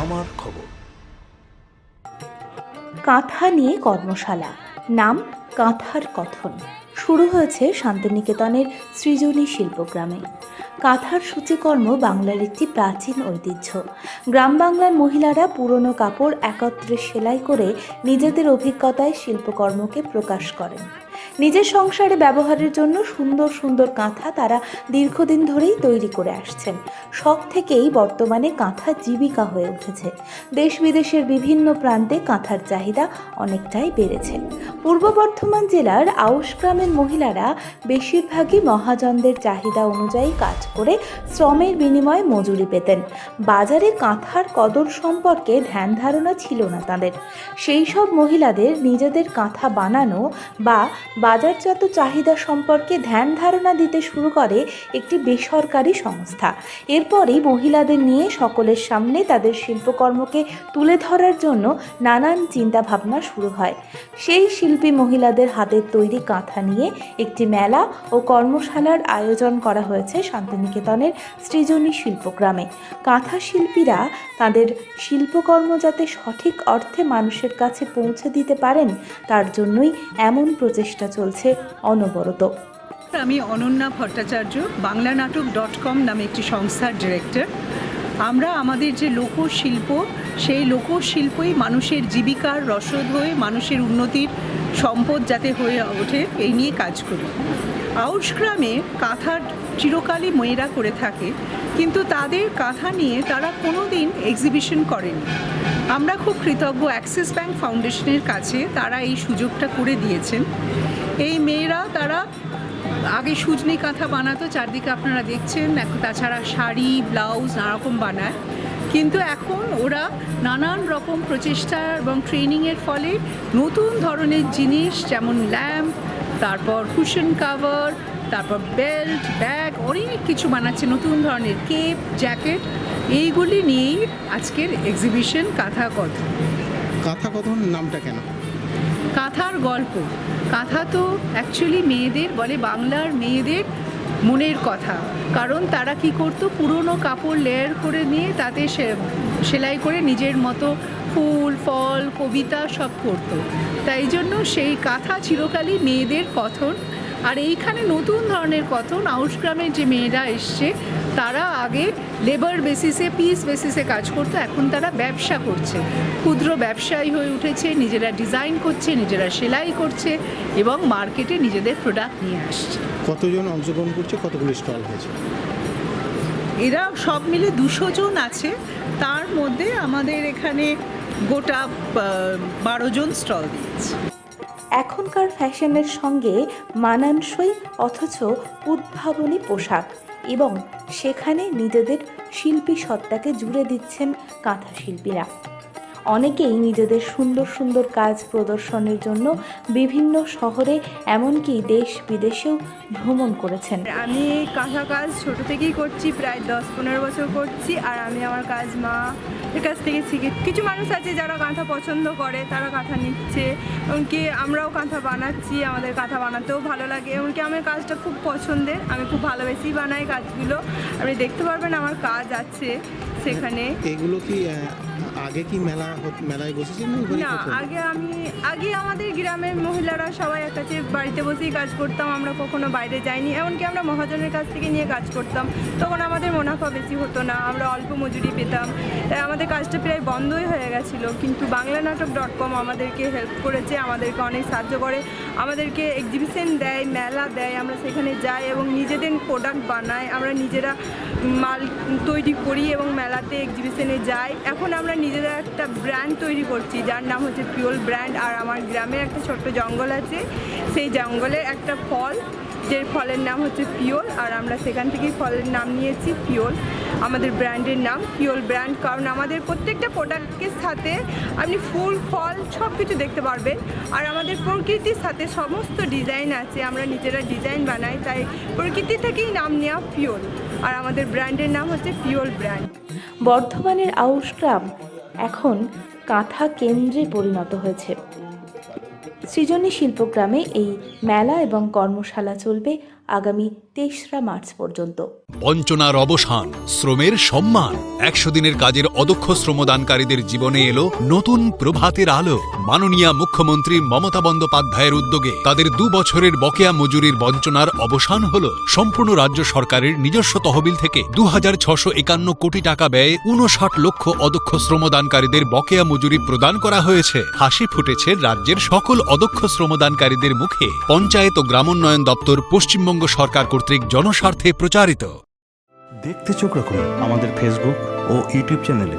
আমার খবর। কাঁথা নিয়ে কর্মশালা, নাম কাঁথার কথন। শুরু হয়েছে শান্তিনিকেতনের সৃজনী শিল্পগ্রামে কাঁথার সূচিকর্ম বাংলার একটি প্রাচীন ঐতিহ্য। গ্রাম বাংলার মহিলারা পুরনো কাপড় একত্রে সেলাই করে নিজেদের অভিজ্ঞতায় শিল্পকর্মকে প্রকাশ করেন। নিজের সংসারে ব্যবহারের জন্য সুন্দর সুন্দর কাঁথা তারা দীর্ঘদিন ধরেই তৈরি করে আসছেন। শখ থেকেই বর্তমানে কাঁথা জীবিকা হয়ে উঠেছে। দেশ বিদেশের বিভিন্ন প্রান্তে কাঁথার চাহিদা অনেকটাই বেড়েছে। পূর্ব বর্ধমান জেলার আউশ গ্রামের মহিলারা বেশিরভাগই মহাজনদের চাহিদা অনুযায়ী কাজ করে শ্রমের বিনিময়ে মজুরি পেতেন। বাজারে কাঁথার কদর সম্পর্কে ধ্যান ধারণা ছিল না তাদের। সেই সব মহিলাদের নিজেদের কাঁথা বানানো বা বাজারজাত চাহিদা সম্পর্কে ধ্যান ধারণা দিতে শুরু করে একটি বেসরকারি সংস্থা। এরপরই মহিলাদের নিয়ে সকলের সামনে তাদের শিল্পকর্মকে তুলে ধরার জন্য নানান চিন্তাভাবনা শুরু হয়। সেই শিল্পী মহিলাদের হাতের তৈরি কাঁথা নিয়ে একটি মেলা ও কর্মশালার আয়োজন করা হয়েছে শান্তিনিকেতনের সৃজনী শিল্পগ্রামে। কাঁথা শিল্পীরা তাদের শিল্পকর্ম যাতে সঠিক অর্থে মানুষের কাছে পৌঁছে দিতে পারেন, তার জন্যই এমন প্রচেষ্টা চলছে অনবরত। আমি অনন্যা ভট্টাচার্য বাংলা নাটক ডট কম নামে একটি সংস্থার ডিরেক্টর। আমরা আমাদের যে লোকশিল্প, সেই লোকশিল্পই মানুষের জীবিকার রসদ হয়ে, মানুষের উন্নতির সম্পদ যাতে হয়ে ওঠে, এই নিয়ে কাজ করি। আউশ গ্রামে কাঁথার চিরকালই মেয়েরা করে থাকে, কিন্তু তাদের কাঁথা নিয়ে তারা কোনো দিন এক্সিবিশন করেনি। আমরা খুব কৃতজ্ঞ অ্যাক্সিস ব্যাংক ফাউন্ডেশনের কাছে, তারা এই সুযোগটা করে দিয়েছেন। এই মেয়েরা তারা আগে সুজনি কাঁথা বানাতো চারদিকে আপনারা দেখছেন এখন তাছাড়া শাড়ি ব্লাউজ নানারকম বানায়। কিন্তু এখন ওরা নানান রকম প্রচেষ্টা এবং ট্রেনিংয়ের ফলে নতুন ধরনের জিনিস যেমন ল্যাম্প তারপর কুশন কাভার তারপর বেল্ট ব্যাগ অনেক কিছু বানাচ্ছে নতুন ধরনের কেপ জ্যাকেট এইগুলি নিয়েই আজকের এক্সিবিশন কাঁথা কথা কাঁথা কথন নামটা কেন? কাঁথার গল্প। কাঁথা তো অ্যাকচুয়ালি মেয়েদের বলে বাংলার মেয়েদের মনের কথা। কারণ তারা কি করতো, পুরনো কাপড় লেয়ার করে নিয়ে তাতে সেলাই করে নিজের মতো ফুল, ফল, কবিতা সব করতো। তাই জন্য সেই কাঁথা চিরকালই মেয়েদের কথন আর এইখানে নতুন ধরনের কথন আউশ গ্রামের যে মেয়েরা এসছে তারা আগে লেবার বেসিসে পিস বেসিসে কাজ করতো এখন তারা ব্যবসা করছে। ক্ষুদ্র ব্যবসায়ী হয়ে উঠেছে নিজেরা ডিজাইন করছে নিজেরা সেলাই করছে এবং মার্কেটে নিজেদের প্রোডাক্ট নিয়ে আসছে। কতজন অংশগ্রহণ করছে? কতগুলো স্টল হয়েছে? এরা সব মিলে দুশো জন আছে। তার মধ্যে আমাদের এখানে গোটা বারো জন স্টল দিয়েছে। এখনকার ফ্যাশনের সঙ্গে মানানসই অথচ উদ্ভাবনী পোশাক এবং সেখানে নিজেদের শিল্পী সত্তাকে জুড়ে দিচ্ছেন কাঁথা শিল্পীরা। অনেকেই নিজেদের সুন্দর সুন্দর কাজ প্রদর্শনের জন্য বিভিন্ন শহরে এমনকি দেশ বিদেশেও ভ্রমণ করেছেন। আমি কাঁথা কাজ ছোট থেকেই করছি প্রায় দশ পনেরো বছর করছি আর আমি আমার কাজ মা এর কাছ থেকে শিখি। কিছু মানুষ আছে যারা কাঁথা পছন্দ করে তারা কাঁথা নিচ্ছে। এমনকি আমরাও কাঁথা বানাচ্ছি আমাদের কাঁথা বানাতেও ভালো লাগে। এমনকি আমার কাজটা খুব পছন্দের আমি খুব ভালোবেসেই বানাই কাজগুলো। আপনি দেখতে পারবেন আমার কাজ আছে সেখানে। এগুলো কি আগে কি মেলা মেলায় বসেছিল না? আগে আমি আগে আমাদের গ্রামের মহিলারা সবাই এক কাছে বাড়িতে বসেই কাজ করতাম আমরা কখনো বাইরে যাইনি এমনকি আমরা মহাজনের কাছ থেকে নিয়ে কাজ করতাম। তখন আমাদের মুনাফা বেশি হতো না আমরা অল্প মজুরি পেতাম তাই আমাদের কাজটা প্রায় বন্ধই হয়ে গেছিল। কিন্তু বাংলা নাটক ডট কম আমাদেরকে হেল্প করেছে আমাদেরকে অনেক সাহায্য করে আমাদেরকে এক্সিবিশন দেয় মেলা দেয় আমরা সেখানে যাই এবং নিজেদের প্রোডাক্ট বানাই আমরা নিজেরা মাল তৈরি করি এবং মেলাতে এক্সিবিশনে যাই। এখন আমরা নিজেরা একটা ব্র্যান্ড তৈরি করছি, যার নাম হচ্ছে পিওল ব্র্যান্ড আর আমার গ্রামে একটা ছোট্ট জঙ্গল আছে। সেই জঙ্গলে একটা ফল, যে ফলের নাম হচ্ছে পিওল আর আমরা সেখান থেকেই ফলের নাম নিয়েছি পিওল আমাদের ব্র্যান্ডের নাম পিওল ব্র্যান্ড কারণ আমাদের প্রত্যেকটা প্রোডাক্টের সাথে আপনি ফুল, ফল সব কিছু দেখতে পারবেন। আর আমাদের প্রকৃতির সাথে সমস্ত ডিজাইন আছে, আমরা নিজেরা ডিজাইন বানাই, তাই প্রকৃতি থেকেই নাম নেওয়া পিওল আর আমাদের ব্র্যান্ডের নাম হচ্ছে পিওল ব্র্যান্ড বর্ধমানের আউশ গ্রাম এখন কাঁথা কেন্দ্রে পরিণত হয়েছে। সৃজনী শিল্পগ্রামে এই মেলা এবং কর্মশালা চলবে আগামী তেসরা মার্চ পর্যন্ত। বঞ্চনার অবসান, শ্রমের সম্মান, একশো দিনের কাজের অদক্ষ শ্রমদানকারীদের জীবনে এলো নতুন প্রভাতের আলো। মাননীয় মুখ্যমন্ত্রী মমতা বন্দ্যোপাধ্যায়ের উদ্যোগে তাদের দু বছরের বকেয়া মজুরির বঞ্চনার অবসান হল সম্পূর্ণ রাজ্য সরকারের নিজস্ব তহবিল থেকে দু কোটি টাকা ব্যয়ে উনষাট লক্ষ অদক্ষ শ্রমদানকারীদের বকেয়া মজুরি প্রদান করা হয়েছে। হাসি ফুটেছে রাজ্যের সকল অদক্ষ শ্রমদানকারীদের মুখে। পঞ্চায়েত ও গ্রামোন্নয়ন দপ্তর পশ্চিমবঙ্গ সরকার কর্তৃক জনস্বার্থে প্রচারিত। দেখতে চোখ রাখুন আমাদের ফেসবুক ও ইউটিউব চ্যানেলে